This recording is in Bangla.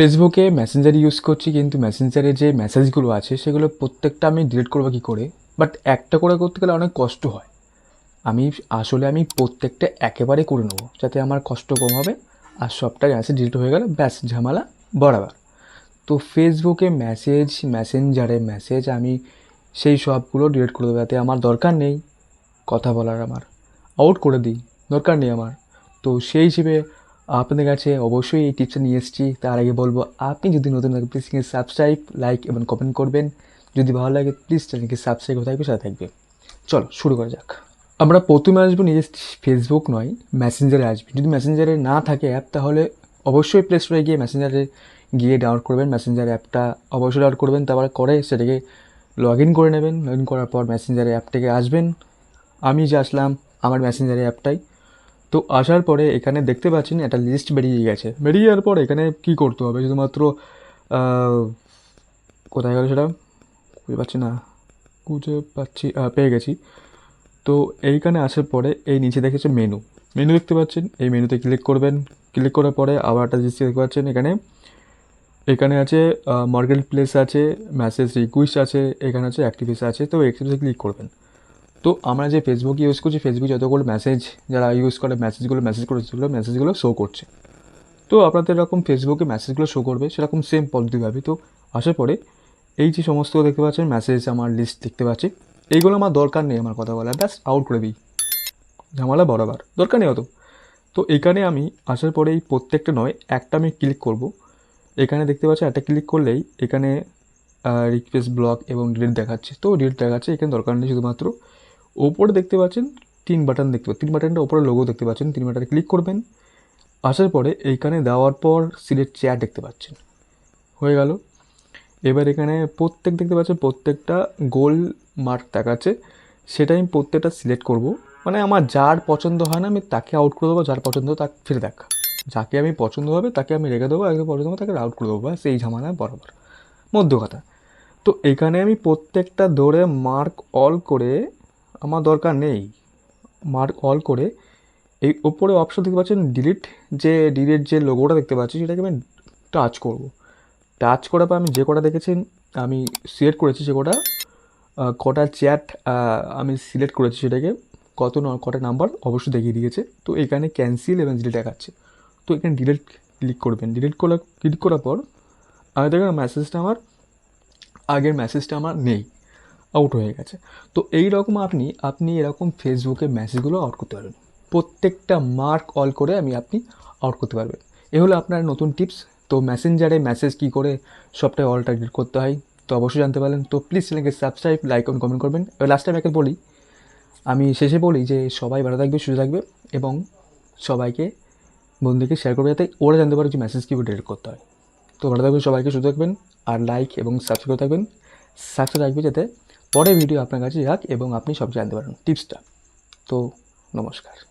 ফেসবুকে মেসেঞ্জার ইউজ করছি কিন্তু মেসেঞ্জারে যে মেসেজগুলো আছে, সেগুলো প্রত্যেকটা আমি ডিলিট করব কী করে? বাট একটা করে করতে গেলে অনেক কষ্ট হয়। আমি আসলে আমি প্রত্যেকটা একেবারে করে নেব, যাতে আমার কষ্ট কম হবে আর সবটা মেসেজ ডিলিট হয়ে গেলে ব্যাস, ঝামেলা বরাবর। তো ফেসবুকে মেসেজ মেসেঞ্জারে মেসেজ আমি সেই সবগুলো ডিলিট করে দেবো, যাতে আমার দরকার নেই কথা বলার আমার। আউট করে দিই, দরকার নেই আমার। তো সেই হিসেবে আপনাদের কাছে অবশ্যই এই টিপসটা নিয়ে এসেছি। তার আগে বলব, আপনি যদি নতুন থাকেন প্লিজ চ্যানেল সাবস্ক্রাইব লাইক এবং কমেন্ট করবেন। যদি ভালো লাগে প্লিজ চ্যানেলকে সাবস্ক্রাইব থাকবে সাথে থাকবে চলো, শুরু করা যাক। আমরা প্রথমে আসব নিজের ফেসবুক নয় মেসেঞ্জারে আসবে। যদি মেসেঞ্জারে না থাকে অ্যাপ তাহলে অবশ্যই প্লে স্টোরে গিয়ে মেসেঞ্জারে গিয়ে ডাউনলোড করবেন। মেসেঞ্জার অ্যাপটা অবশ্যই ডাউনলোড করবেন, তারপরে করে সেটাকে লগ ইন করে নেবেন। লগ ইন করার পর মেসেঞ্জারে অ্যাপটাকে আসবেন। আমি যে আসলাম, আমার মেসেঞ্জারে অ্যাপটাই তো আসার পরে এখানে দেখতে পাচ্ছেন একটা লিস্ট বেরিয়ে গেছে। বেরিয়ে যাওয়ার পর এখানে কি করতে হবে? শুধুমাত্র কোথায় গেল সেটা? খুঁজে পাচ্ছি না। খুঁজে পাচ্ছি পেয়ে গেছি। তো এইখানে আসার পরে এই নিচে দেখেছে মেনু মেনু দেখতে পাচ্ছেন? এই মেনুতে ক্লিক করবেন। ক্লিক করার পরে আবার একটা জিনিস দেখতে পাচ্ছেন এখানে। এখানে আছে মার্কেট প্লেস আছে মেসেজ রিকুইস্ট আছে, এখানে আছে অ্যাক্টিভিস আছে। তো অ্যাক্টিভিসে ক্লিক করবেন। তো আমরা যে ফেসবুক ইউজ করছি ফেসবুক যতগুলো মেসেজ যারা ইউজ করে মেসেজগুলো মেসেজ করে সেগুলো মেসেজগুলো শো করছে। তো আপনাদের এরকম ফেসবুকে মেসেজগুলো শো করবে, সেরকম সেম পদ্ধতিভাবে। তো আসার পরে এই যে সমস্ত দেখতে পাচ্ছেন মেসেজ আমার লিস্ট দেখতে পাচ্ছি, এইগুলো আমার দরকার নেই আমার কথা বলা ব্যাস আউট করে দিই। ঝামেলা বরাবর, দরকার নেই অত। তো এখানে আমি আসার পরে এই প্রত্যেকটা নয়, একটা আমি ক্লিক করব। এখানে দেখতে পাচ্ছি একটা ক্লিক করলেই এখানে রিকোয়েস্ট ব্লক এবং ডিলিট দেখাচ্ছে। তো ডিলিট দেখাচ্ছে, এখানে দরকার নেই শুধুমাত্র ওপরে দেখতে পাচ্ছেন তিন বাটন দেখতে তিন বাটনটা ওপরে লোগো দেখতে পাচ্ছেন। তিন বাটনে ক্লিক করবেন। আসার পরে এইখানে দেওয়ার পর সিলেট চেয়ার দেখতে পাচ্ছেন। হয়ে গেল। এবার এখানে প্রত্যেক দেখতে পাচ্ছেন, প্রত্যেকটা গোল মার্ক দেখাচ্ছে। সেটা আমি প্রত্যেকটা সিলেক্ট করব। মানে আমার যার পছন্দ হয় না, আমি তাকে আউট করে দেবো। যার পছন্দ তাকে ফিরে দেখ। যাকে আমি পছন্দ হবে তাকে আমি রেখে দেবো। একদম পছন্দ হবে তাকে আউট করে দেবো। সেই ঝামেলা বরাবর। মধ্য কথা। তো এখানে আমি প্রত্যেকটা ধরে মার্ক অল করে আমার দরকার নেই। মার্ক অল করে এই ওপরে অপশন দেখতে পাচ্ছেন ডিলিট যে ডিলিট যে লোগোটা দেখতে পাচ্ছি সেটাকে আমি টাচ করব। টাচ করার পর আমি যে কটা দেখেছেন, আমি সিলেক্ট করেছি সে কটা। কটা চ্যাট আমি সিলেক্ট করেছি সেটাকে। কত কটা নাম্বার অবশ্যই দেখিয়ে দিয়েছে। তো এখানে ক্যান্সেল এবং ডিলিট দেখাচ্ছে। তো এখানে ডিলিট ক্লিক করবেন। ডিলিট করা ক্লিক করার পর, আমি দেখেন মেসেজটা আমার, আগের মেসেজটা আমার নেই। আউট হয়ে গেছে। তো এই রকম আপনি আপনি এরকম ফেসবুকে মেসেজগুলো আউট করতে পারবেন। প্রত্যেকটা মার্ক অল করে আমি আপনি আউট করতে পারবেন। এ হলো আপনার নতুন টিপস তো মেসেঞ্জারে মেসেজ কী করে সবটাই অলটা ডিলিট করতে হয়, তো অবশ্যই জানতে পারলেন। তো প্লিজ চ্যানেলকে সাবস্ক্রাইব লাইক এবং কমেন্ট করবেন। এবার লাস্ট টাইম একে বলি, আমি শেষে বলি যে সবাই ভালো থাকবে, সুস্থ থাকবে এবং সবাইকে, বন্ধুকে শেয়ার করবে যাতে ওরা জানতে পারে যে মেসেজ কীভাবে ডিলিট করতে হয়। তো ভালো থাকবেন, সবাইকে সুস্থ থাকবেন, আর লাইক এবং সাবস্ক্রাইব করে থাকবেন। সাবস্ক্রাইব রাখবে যাতে পরে ভিডিও আপনার কাছে যাক এবং আপনি সব জানতে পারেন টিপসটা। তো নমস্কার।